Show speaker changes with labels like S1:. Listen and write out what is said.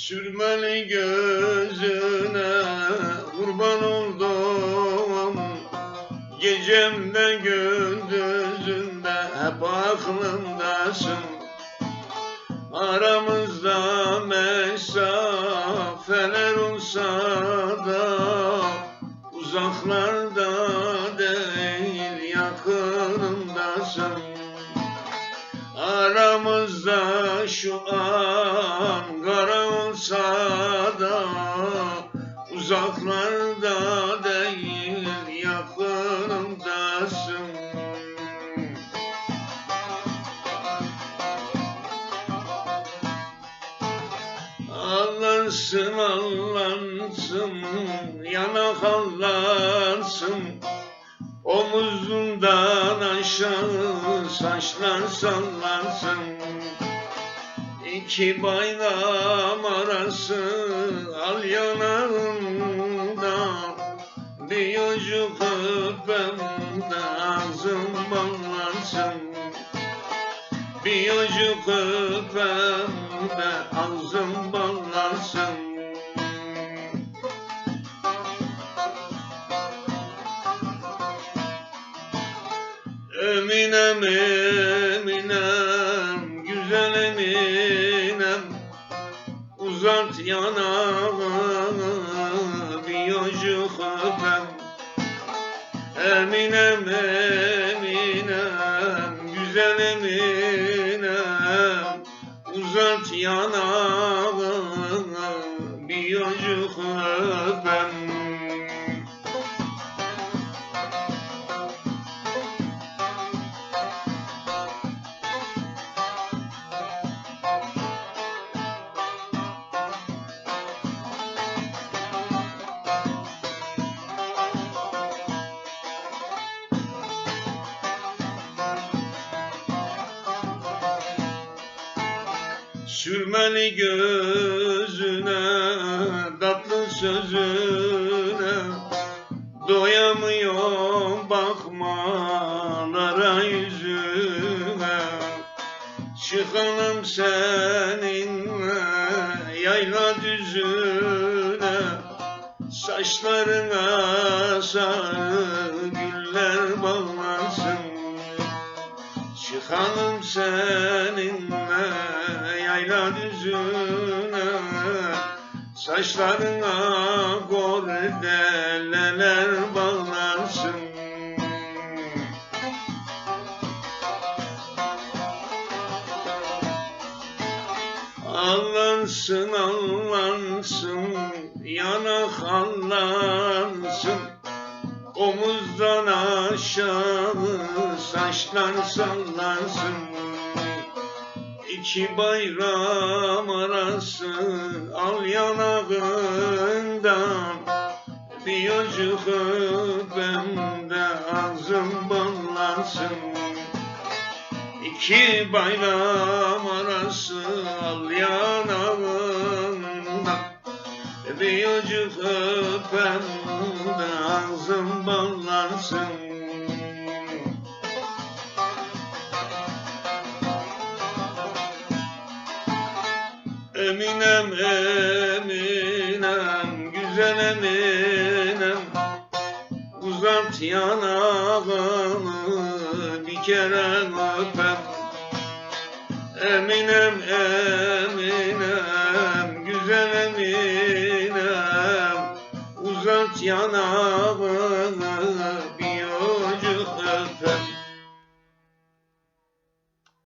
S1: Sürmeli gözüne kurban oldum. Gecemde gündüzümde hep aklımdasın. Aramızda mesafeler olsa da Uzaklarda değil yakınımdasın. Aramızda şu an olsa da Uzaklarda değil yakınımdasın. Allansın allansın yanak allansın Omuzundan aşağı saçlar sallansın İki bayram arası al yanağımda. Bir yocuk öpemde ağzım ballansın Bir yocuk öpemde ağzım ballansın Eminem Eminem Uzat bir yocuk öpem Eminem Eminem güzel Eminem Uzat yanağı bir yocuk Sürmeli gözüne, tatlı sözüne. Doyamıyorum bakmalara yüzüne. Çıkalım seninle yayla düzüne. Saçlarına sarı güller bağlansın. Çıkalım seninle yayla düzüne Saçlarına gordeleler bağlansın. Allansın allansın yanak allansın Omuzdan aşağı saçlar sallansın İki bayram arası al yanağından. Bir yocuk öpemde ağzım ballansın. İki bayram arası al yanağından. Bir yocuk öpem Eminem Eminem güzel Eminem. Uzat yanağını bir kere öpem. Eminem Eminem güzel Eminem. Uzat yanağını